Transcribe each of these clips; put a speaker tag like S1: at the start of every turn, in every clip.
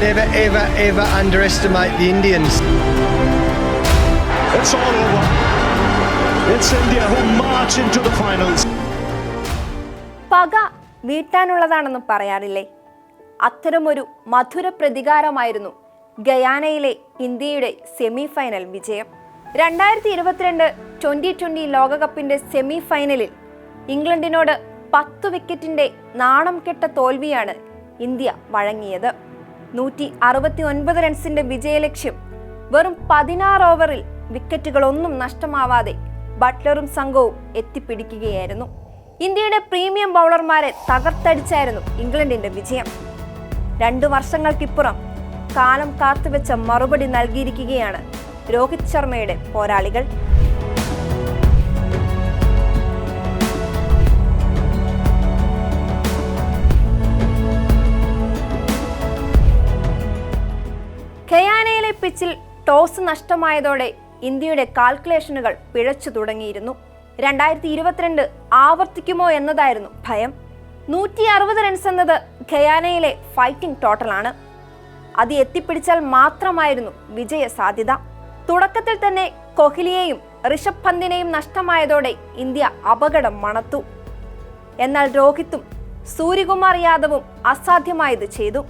S1: Never, ever, ever underestimate the Indians.
S2: It's all over. It's India who march into the finals.
S3: പക വീട്ടാനുള്ളതാണെന്ന് പറയാറില്ലേ അത്തരമൊരു മധുര പ്രതികാരമായിരുന്നു ഗയാനയിലെ ഇന്ത്യയുടെ semi final വിജയം രണ്ടായിരത്തി ഇരുപത്തിരണ്ട് ട്വന്റി ട്വന്റി ലോകകപ്പിന്റെ സെമി ഫൈനലിൽ ഇംഗ്ലണ്ടിനോട് പത്ത് വിക്കറ്റിന്റെ നാണം കെട്ട തോൽവിയാണ് ഇന്ത്യ വഴങ്ങിയത് നൂറ്റി അറുപത്തി ഒൻപത് റൺസിന്റെ വിജയലക്ഷ്യം വെറും പതിനാറ് ഓവറിൽ വിക്കറ്റുകളൊന്നും നഷ്ടമാവാതെ ബട്ട്ലറും സംഘവും എത്തിപ്പിടിക്കുകയായിരുന്നു. ഇന്ത്യയുടെ പ്രീമിയം ബൗളർമാരെ തകർത്തടിച്ചായിരുന്നു ഇംഗ്ലണ്ടിന്റെ വിജയം. രണ്ടു വർഷങ്ങൾക്കിപ്പുറം കാലം കാത്തുവെച്ച മറുപടി നൽകിയിരിക്കുകയാണ് രോഹിത് ശർമ്മയുടെ പോരാളികൾ. പിച്ചിൽ ടോസ് നഷ്ടമായതോടെ ഇന്ത്യയുടെ കാൽക്കുലേഷനുകൾ പിഴച്ചു തുടങ്ങിയിരുന്നു. രണ്ടായിരത്തി ഇരുപത്തിരണ്ട് ആവർത്തിക്കുമോ എന്നതായിരുന്നു ഭയം. നൂറ്റി അറുപത് റൺസ് എന്നത് ഖയാനയിലെ ഫൈറ്റിംഗ് ടോട്ടലാണ് അത് എത്തിപ്പിടിച്ചാൽ മാത്രമായിരുന്നു വിജയ സാധ്യത. തുടക്കത്തിൽ തന്നെ കോഹ്ലിയെയും ഋഷഭ് പന്തിനെയും നഷ്ടമായതോടെ ഇന്ത്യ അപകടം മണത്തു. എന്നാൽ രോഹിത്തും സൂര്യകുമാർ യാദവും അസാധ്യമായത് ചെയ്തു.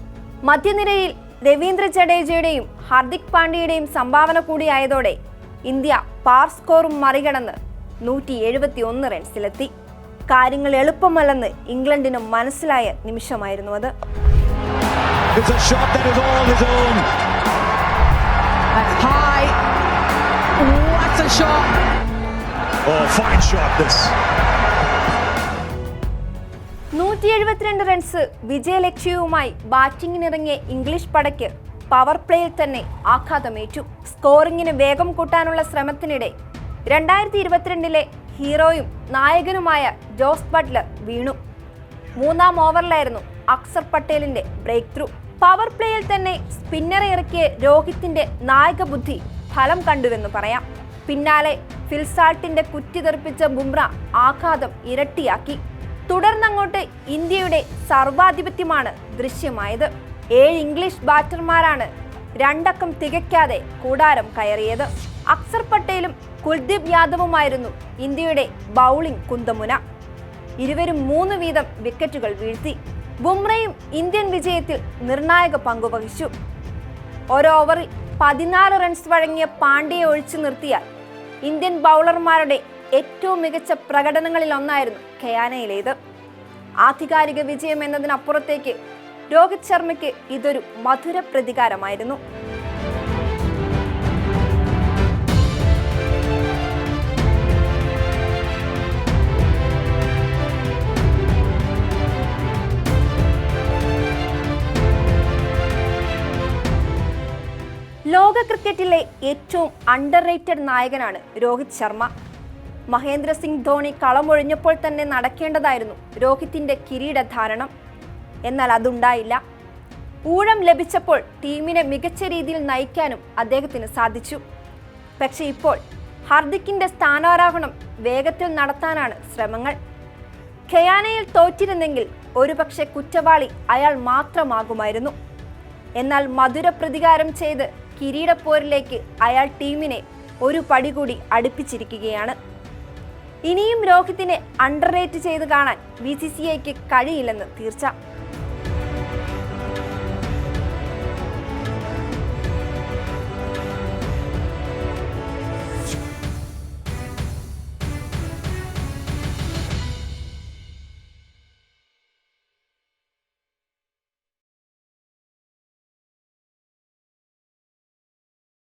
S3: മധ്യനിരയിൽ രവീന്ദ്ര ജഡേജയുടെയും ഹാർദിക് പാണ്ഡ്യയുടെയും സംഭാവന കൂടിയായതോടെ ഇന്ത്യ പാർ സ്കോറും മറികടന്ന് നൂറ്റി എഴുപത്തി ഒന്ന് റൺസിലെത്തി കാര്യങ്ങൾ എളുപ്പമല്ലെന്ന് ഇംഗ്ലണ്ടിന് മനസ്സിലായ നിമിഷമായിരുന്നു അത്.
S2: Oh, fine shot this.
S3: നൂറ്റി എഴുപത്തിരണ്ട് റൺസ് വിജയലക്ഷ്യവുമായി ബാറ്റിംഗിനിറങ്ങിയ ഇംഗ്ലീഷ് പടയ്ക്ക് പവർ പ്ലേയിൽ തന്നെ ആഘാതമേറ്റു. സ്കോറിംഗിന് വേഗം കൂട്ടാനുള്ള ശ്രമത്തിനിടെ രണ്ടായിരത്തി ഇരുപത്തിരണ്ടിലെ ഹീറോയും നായകനുമായ ജോസ് ബട്ട്ലർ വീണു. മൂന്നാം ഓവറിലായിരുന്നു അക്സർ പട്ടേലിന്റെ ബ്രേക്ക് ത്രൂ പവർ പ്ലേയിൽ തന്നെ സ്പിന്നറെ ഇറക്കിയ രോഹിത്തിന്റെ നായക ബുദ്ധി ഫലം കണ്ടുവെന്ന് പറയാം. പിന്നാലെ ഫിൽസാൾട്ടിന്റെ കുറ്റി തെറിപ്പിച്ച ബുംറ ആഘാതം ഇരട്ടിയാക്കി. തുടർന്നങ്ങോട്ട് ഇന്ത്യയുടെ സർവാധിപത്യമാണ് ദൃശ്യമായത്. ഏഴ് ഇംഗ്ലീഷ് ബാറ്റർമാരാണ് രണ്ടക്കം തികയ്ക്കാതെ കൂടാരം കയറിയത്. അക്സർ പട്ടേലും കുൽദീപ് യാദവുമായിരുന്നു ഇന്ത്യയുടെ ബൗളിംഗ് കുന്തമുന. ഇരുവരും മൂന്ന് വീതം വിക്കറ്റുകൾ വീഴ്ത്തി. ബുംറയും ഇന്ത്യൻ വിജയത്തിൽ നിർണായക പങ്കുവഹിച്ചു. ഒരു ഓവറിൽ പതിനാല് റൺസ് വഴങ്ങിയ പാണ്ഡ്യയെ ഒഴിച്ചു നിർത്തിയാൽ ഇന്ത്യൻ ബൗളർമാരുടെ ഏറ്റവും മികച്ച പ്രകടനങ്ങളിൽ ഒന്നായിരുന്നു ഖയാനയിലേത്. ആധികാരിക വിജയം എന്നതിനപ്പുറത്തേക്ക് രോഹിത് ശർമ്മയ്ക്ക് ഇതൊരു മധുര പ്രതികാരമായിരുന്നു. ലോക ക്രിക്കറ്റിലെ ഏറ്റവും അണ്ടർ റേറ്റഡ് നായകനാണ് രോഹിത് ശർമ്മ. മഹേന്ദ്ര സിംഗ് ധോണി കളമൊഴിഞ്ഞപ്പോൾ തന്നെ നടക്കേണ്ടതായിരുന്നു രോഹിത്തിന്റെ കിരീടധാരണം. എന്നാൽ അതുണ്ടായില്ല. ഊഴം ലഭിച്ചപ്പോൾ ടീമിനെ മികച്ച രീതിയിൽ നയിക്കാനും അദ്ദേഹത്തിന് സാധിച്ചു. പക്ഷേ ഇപ്പോൾ ഹാർദിക്കിന്റെ സ്ഥാനാരോഹണം വേഗത്തിൽ നടത്താനാണ് ശ്രമങ്ങൾ. ഖയാനയിൽ തോറ്റിരുന്നെങ്കിൽ ഒരുപക്ഷെ കുറ്റവാളി അയാൾ മാത്രമാകുമായിരുന്നു. എന്നാൽ മധുര പ്രതികാരം ചെയ്ത് കിരീടപ്പോരിലേക്ക് അയാൾ ടീമിനെ ഒരു പടി കൂടി അടുപ്പിച്ചിരിക്കുകയാണ്. ഇനിയും രോഹിത്തിനെ അണ്ടർ റേറ്റ് ചെയ്ത് കാണാൻ ബി സി സി ഐക്ക് കഴിയില്ലെന്ന് തീർച്ച.